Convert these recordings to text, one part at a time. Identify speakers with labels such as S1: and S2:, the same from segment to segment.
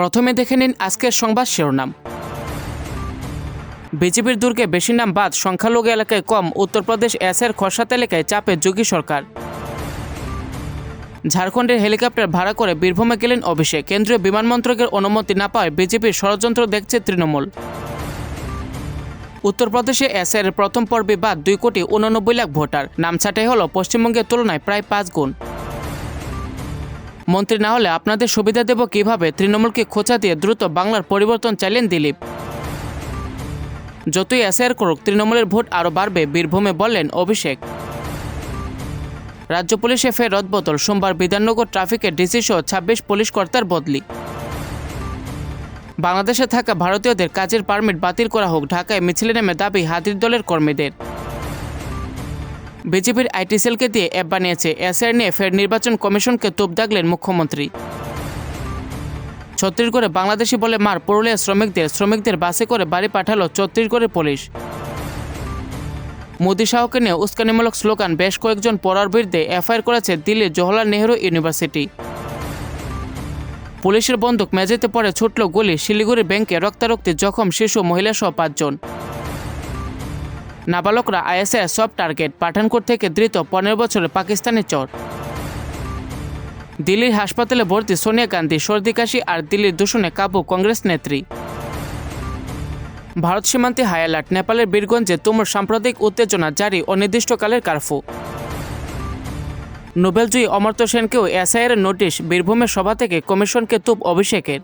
S1: প্রথমে দেখে নিন আজকের সংবাদ শিরোনাম। বিজেপির দুর্গে বেশি নাম বাদ সংখ্যালঘু এলাকায় কম, উত্তরপ্রদেশ এসের খরসাত এলাকায় চাপে যোগী সরকার। ঝাড়খণ্ডের হেলিকপ্টার ভাড়া করে বীরভূমে গেলেন অভিষেক। কেন্দ্রীয় বিমানমন্ত্রকের অনুমতি না পাওয়ায় বিজেপির ষড়যন্ত্র দেখছে তৃণমূল। উত্তরপ্রদেশে এসের প্রথম পর্বে বাদ দুই কোটি উননব্বই লাখ ভোটার। নাম ছাঁটাই হল পশ্চিমবঙ্গের তুলনায় প্রায় পাঁচ গুণ। মন্ত্রী না হলে আপনাদের সুবিধা দেব কীভাবে? তৃণমূলকে খোঁচা দিয়ে দ্রুত বাংলার পরিবর্তন চাইলেন দিলীপ। যতই এসআইআর করুক, তৃণমূলের ভোট আরও বাড়বে, বীরভূমে বললেন অভিষেক। রাজ্য পুলিশে ফের রদবদল, সোমবার বিধাননগর ট্রাফিকের ডিসি সহ ছাব্বিশ পুলিশ কর্তার বদলি। বাংলাদেশে থাকা ভারতীয়দের কাজের পারমিট বাতিল করা হোক, ঢাকায় মিছিলে নেমে দাবি হাতির দলের কর্মীদের। বিজেপির আইটি সেলকে দিয়ে অ্যাপ বানিয়েছে এসআর নিয়ে ফের নির্বাচন কমিশনকে তোপ দাগলেন মুখ্যমন্ত্রী। ছত্তিশগড়ে বাংলাদেশি বলে মার পুরুলিয়া শ্রমিকদের শ্রমিকদের বাসে করে বাড়ি পাঠালো ছত্তিশগড়ের পুলিশ। মোদী শাহকে নিয়ে উস্কানিমূলক স্লোগান, বেশ কয়েকজন পড়ার বিরুদ্ধে এফআইআর করেছে দিল্লির জওহরলাল নেহরু ইউনিভার্সিটি। পুলিশের বন্দুক মেঝেতে পড়ে ছুটল গুলি, শিলিগুড়ি ব্যাংকে রক্তারক্তি জখম শিশু মহিলা সহ পাঁচজন। নাবালকরা আইএসএ সব টার্গেট পাঠানকোট থেকে ধৃত পনেরো বছরের পাকিস্তানি চর। দিল্লির হাসপাতালে ভর্তি সোনিয়া গান্ধী, সর্দি কাশি আর দিল্লির দূষণে কাবু কংগ্রেস নেত্রী। ভারত সীমান্তে হাই অ্যালার্ট, নেপালের বীরগঞ্জে তুমুল সাম্প্রদায়িক উত্তেজনা জারি অনির্দিষ্টকালের কারফু। নোবেলজয়ী অমর্ত্য সেনকেও এসআইয়ের নোটিশ, বীরভূমের সভা থেকে কমিশনকে তুপ অভিষেকের।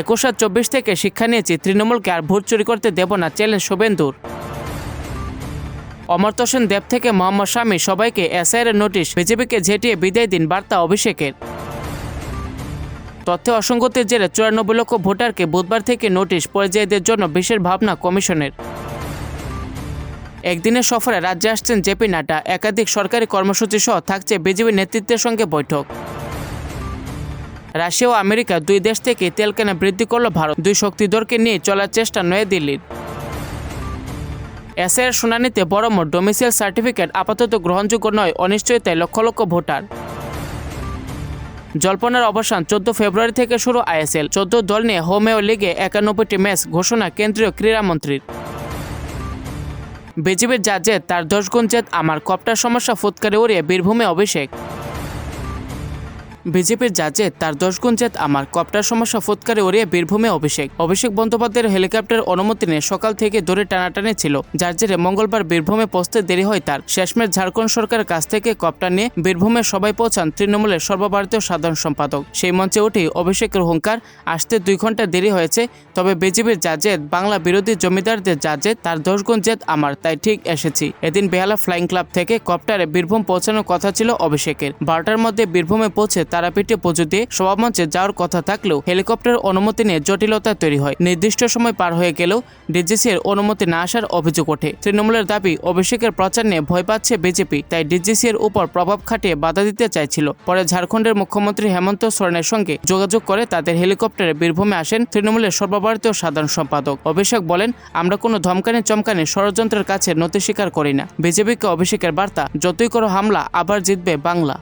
S1: একুশ আর চব্বিশ থেকে শিক্ষা নিয়েছি। তৃণমূলকে আর ভোট চুরি করতে দেব না, চ্যালেঞ্জ শুভেন্দুর। অমর্ত্য সেন দেব থেকে মোহাম্মদ শামী, সবাইকে এসআইয়ের নোটিশ, বিজেপিকে ঝেঁটিয়ে বিদায় দিন বার্তা অভিষেকের। তথ্যে অসঙ্গতির জেরে চুরানব্বই লক্ষ ভোটারকে বুধবার থেকে নোটিশ, পরিযায়ীদের জন্য বিশেষ ভাবনা কমিশনের। একদিনের সফরে রাজ্যে আসছেন জেপি নাড্ডা, একাধিক সরকারি কর্মসূচি সহ থাকছে বিজেপি নেতৃত্বের সঙ্গে বৈঠক। রাশিয়া ও আমেরিকা দুই দেশ থেকে তেল কেনা বৃদ্ধি করল ভারত। দুই শক্তিধরকে নিয়ে চলার চেষ্টা নয়াদিল্লির এসআইয়ের শুনানিতে বড় মোট ডোমিসিয়াল সার্টিফিকেট আপাতত গ্রহণযোগ্য নয়, অনিশ্চয়তায় লক্ষ লক্ষ ভোটার। জল্পনার অবসান চোদ্দ ফেব্রুয়ারি থেকে শুরু আইএসএল। চোদ্দ দল নিয়ে হোমেও লিগে একানব্বইটি ম্যাচ ঘোষণা কেন্দ্রীয় ক্রীড়ামন্ত্রীর বিজেপির যা জেদ তার দশ গুণ জেদ, আমার কপ্টার সমস্যা ফুৎকারে উড়িয়ে বীরভূমে অভিষেক। বিজেপির জেদ তার দশ গুণ জেদ আমার। কপ্টার সমস্যা ফুৎকারে উড়িয়ে বীরভূমে অভিষেক। অভিষেক বন্দ্যোপাধ্যায়ের হেলিকপ্টার অনুমতি নিয়ে সকাল থেকে দূরে টানাটানি ছিল, যার জেরে মঙ্গলবার বীরভূমে পৌঁছতে দেরি হয় তার। শেষমেশ ঝাড়খণ্ড সরকারের কাছ থেকে কপ্টার নিয়ে বীরভূমে সবাই পৌঁছান তৃণমূলের সর্বভারতীয় সাধারণ সম্পাদক। সেই মঞ্চে উঠেই অভিষেকের হুঙ্কার, আসতে দুই ঘণ্টা দেরি হয়েছে, তবে বিজেপির যা জেদ বাংলা বিরোধী জমিদারদের জেদ তার দশ গুণ জেদ আমার, তাই ঠিক এসেছি। এদিন বেহালা ফ্লাইং ক্লাব থেকে কপ্টারে বীরভূম পৌঁছানোর কথা ছিল অভিষেকের। বারোটার মধ্যে বীরভূমে পৌঁছে তারাপীঠে দিয়ে সভামঞ্চে যাওয়ার কথা থাকলেও হেলিকপ্টার অনুমতি নিয়ে জটিলতা তৈরি হয়। নির্দিষ্ট সময় পার হয়ে গেলেও ডিজিসি এর অনুমতি না আসার অভিযোগ ওঠে। তৃণমূলের দাবি, অভিষেকের প্রচার নিয়ে ভয় পাচ্ছে বিজেপি, তাই ডিজিসি এর উপর প্রভাব খাটিয়ে বাধা দিতে চাইছিল। পরে ঝাড়খণ্ডের মুখ্যমন্ত্রী হেমন্ত সোরেনের সঙ্গে যোগাযোগ করে তাদের হেলিকপ্টারে বীরভূমে আসেন তৃণমূলের সর্বভারতীয় সাধারণ সম্পাদক। অভিষেক বলেন, আমরা কোনো ধমকানি চমকানি ষড়যন্ত্রের কাছে নতি স্বীকার করি না। বিজেপিকে অভিষেকের বার্তা, যতই করো হামলা, আবার জিতবে বাংলা।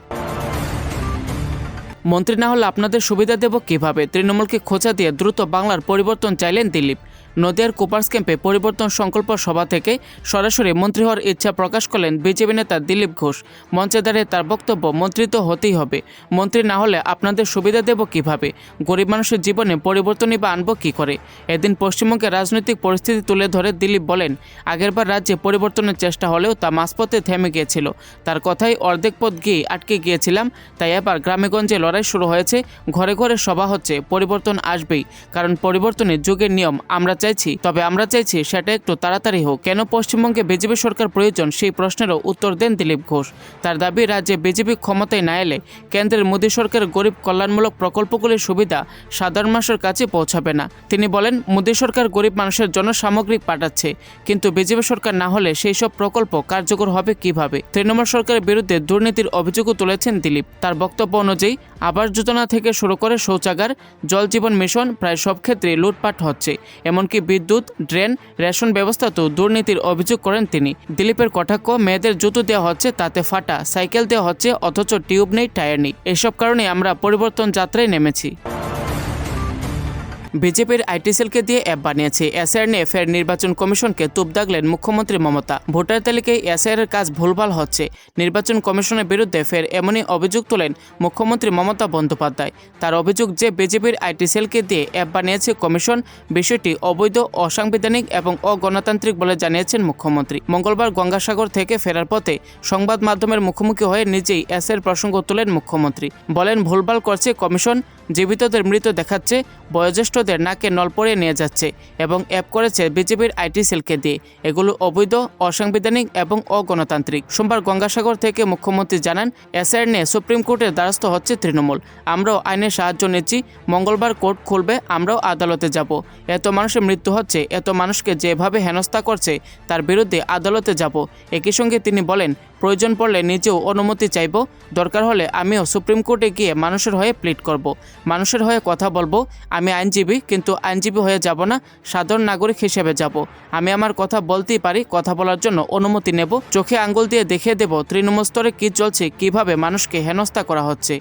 S1: মন্ত্রী না হলে আপনাদের সুবিধা দেব কীভাবে? তৃণমূলকে খোঁচা দিয়ে দ্রুত বাংলার পরিবর্তন চাইলেন দিলীপ। নদিয়ার কুপার্স ক্যাম্পে পরিবর্তন সংকল্প সভা থেকে সরাসরি মন্ত্রী হওয়ার ইচ্ছা প্রকাশ করলেন বিজেপি নেতা দিলীপ ঘোষ। মঞ্চে দাঁড়িয়ে তার বক্তব্য মন্ত্রী তো হতেই হবে। মন্ত্রী না হলে আপনাদের সুবিধা দেব কীভাবে? গরিব মানুষের জীবনে পরিবর্তনই বা আনব কী করে? এদিন পশ্চিমবঙ্গের রাজনৈতিক পরিস্থিতি তুলে ধরে দিলীপ বলেন, আগেরবার রাজ্যে পরিবর্তনের চেষ্টা হলেও তা মাঝপথে থেমে গিয়েছিল। তার কথাই অর্ধেক পথ গিয়ে আটকে গিয়েছিলাম, তাই এবার গ্রামেগঞ্জে লড়াই শুরু হয়েছে, ঘরে ঘরে সভা হচ্ছে, পরিবর্তন আসবেই। কারণ পরিবর্তনের যুগের নিয়ম আমরা চাইছি, তবে আমরা চাইছি সেটা একটু তাড়াতাড়ি হোক। কেন পশ্চিমবঙ্গে বিজেপি সরকার প্রয়োজন সেই প্রশ্নেরও উত্তর দেন দিলীপ ঘোষ। তার দাবি, রাজ্যে বিজেপি ক্ষমতায় না এলে কেন্দ্রের মোদী সরকারের গরিব কল্যাণমূলক প্রকল্পগুলির সুবিধা সাধারণ মানুষের কাছে পৌঁছাবে না। তিনি বলেন, মোদী সরকার গরিব মানুষের জন্য সামগ্রিক পাঠাচ্ছে, কিন্তু বিজেপি সরকার না হলে সেই সব প্রকল্প কার্যকর হবে কীভাবে? তৃণমূল সরকারের বিরুদ্ধে দুর্নীতির অভিযোগও তুলেছেন দিলীপ। তার বক্তব্য অনুযায়ী, আবাস যোজনা থেকে শুরু করে শৌচাগার, জল জীবন মিশন, প্রায় সব ক্ষেত্রে লুটপাট হচ্ছে। এমনকি এমনকি বিদ্যুৎ, ড্রেন, রেশন ব্যবস্থাতেও দুর্নীতির অভিযোগ করেন তিনি। দিলীপের কটাক্ষ, মেয়েদের জুতো দেওয়া হচ্ছে, তাতে ফাটা, সাইকেল দেওয়া হচ্ছে, অথচ টিউব নেই, টায়ার নেই। এসব কারণে আমরা পরিবর্তন যাত্রায় নেমেছি। বিজেপির আইটি সেলকে দিয়ে অ্যাপ বানিয়েছে। এসআর নিয়ে ফের নির্বাচন কমিশনকে তুপ দাগলেন মুখ্যমন্ত্রী মমতা। ভোটার তালিকায় এসআর এর কাজ ভুলভাল হচ্ছে। নির্বাচন কমিশনের বিরুদ্ধে ফের এমনই অভিযোগ তোলেন মুখ্যমন্ত্রী মমতা বন্দ্যোপাধ্যায়। তার অভিযোগ যে বিজেপির আইটি সেলকে দিয়ে অ্যাপ বানিয়েছে কমিশন, বিষয়টি অবৈধ, অসাংবিধানিক এবং অগণতান্ত্রিক বলে জানিয়েছেন মুখ্যমন্ত্রী। মঙ্গলবার গঙ্গাসাগর থেকে ফেরার পথে সংবাদ মাধ্যমের মুখোমুখি হয়ে নিজেই এসের প্রসঙ্গ তোলেন মুখ্যমন্ত্রী। বলেন, ভুলভাল করছে কমিশন জীবিতদের মৃত দেখাচ্ছে, বয়োজ্যেষ্ঠদের নাকে নল পরিয়ে নিয়ে যাচ্ছে এবং অ্যাপ করেছে বিজেপির আইটি সেলকে দিয়ে। এগুলো অবৈধ, অসাংবিধানিক এবং অগণতান্ত্রিক। সোমবার গঙ্গাসাগর থেকে মুখ্যমন্ত্রী জানান এসআর নিয়ে সুপ্রিম কোর্টের দ্বারস্থ হচ্ছে তৃণমূল। আমরাও আইনের সাহায্য নিচ্ছি, মঙ্গলবার কোর্ট খুলবে, আমরাও আদালতে যাব। এত মানুষের মৃত্যু হচ্ছে, এত মানুষকে যেভাবে হেনস্থা করছে, তার বিরুদ্ধে আদালতে যাব। একই সঙ্গে তিনি বলেন, প্রয়োজন পড়লে নিজেও অনুমতি চাইব, দরকার হলে আমিও সুপ্রিম কোর্টে গিয়ে মানুষের হয়ে প্লিট করব। মানুষের হয়ে কথা বলব, আমি আইনজীবী, কিন্তু আইনজীবী হয়ে যাব না, সাধারণ নাগরিক হিসেবে যাব। আমি আমার কথা বলতেই পারি, কথা বলার জন্য অনুমতি নেব, চোখে আঙ্গুল দিয়ে দেখিয়ে দেব তৃণমূল স্তরে কী চলছে, কীভাবে মানুষকে হেনস্থা করা হচ্ছে।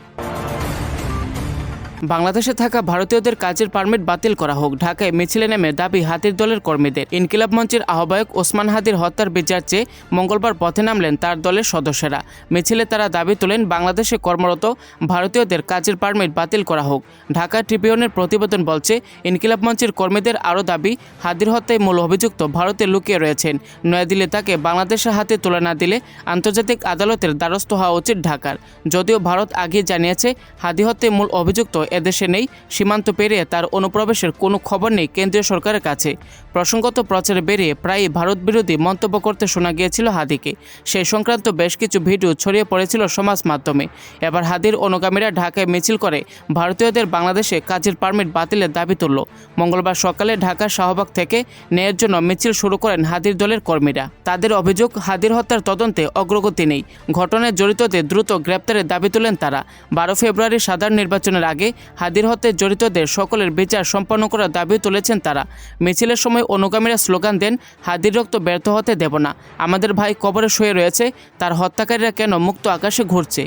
S1: বাংলাদেশে থাকা ভারতীয়দের কাজের পারমিট বাতিল করা হোক। ঢাকায় মিছিলে নেমে দাবি হাতির দলের কর্মীদের। ইনকিলাব মঞ্চের আহ্বায়ক ওসমান হাদির হত্যার বিচার চেয়ে মঙ্গলবার পথে নামলেন তার দলের সদস্যরা। মিছিলে তারা দাবি তোলেন, বাংলাদেশে কর্মরত ভারতীয়দের কাজের পারমিট বাতিল করা হোক। ঢাকা ট্রিবিউনের প্রতিবেদন বলছে, ইনকিলাব মঞ্চের কর্মীদের আরও দাবি, হাদির হত্যায় মূল অভিযুক্ত ভারতে লুকিয়ে রয়েছেন। নয়াদিল্লি তাকে বাংলাদেশের হাতে তুলে না দিলে আন্তর্জাতিক আদালতের দ্বারস্থ হওয়া উচিত ঢাকার। যদিও ভারত আগে জানিয়েছে, হাদি হত্যায় মূল অভিযুক্ত এদেশে নেই, সীমান্ত পেরিয়ে তার অনুপ্রবেশের কোনো খবর নেই কেন্দ্রীয় সরকারের কাছে। প্রসঙ্গত প্রচারে বেরিয়ে প্রায়ই ভারত বিরোধী মন্তব্য করতে শোনা গিয়েছিল হাদিকে। সেই সংক্রান্ত বেশ কিছু ভিডিও ছড়িয়ে পড়েছিল সমাজ মাধ্যমে। এবার হাদির অনুগামীরা ঢাকায় মিছিল করে ভারতীয়দের বাংলাদেশে কাজের পারমিট বাতিলের দাবি তুলল। মঙ্গলবার সকালে ঢাকার শাহবাগ থেকে ন্যায়ের জন্য মিছিল শুরু করেন হাদির দলের কর্মীরা। তাদের অভিযোগ, হাদির হত্যার তদন্তে অগ্রগতি নেই। ঘটনায় জড়িতদের দ্রুত গ্রেপ্তারের দাবি তোলেন তারা। বারো ফেব্রুয়ারি সাধারণ নির্বাচনের আগে হাদির হতে জড়িতদের সকলের বিচার সম্পন্ন করার দাবি তুলেছেন তারা। মিছিলের সময় অনুগামীরা স্লোগান দেন, হাদির রক্ত ব্যর্থ হতে দেব না। আমাদের ভাই কবরে শুয়ে রয়েছে, তার হত্যাকারীরা কেন মুক্ত আকাশে ঘুরছে?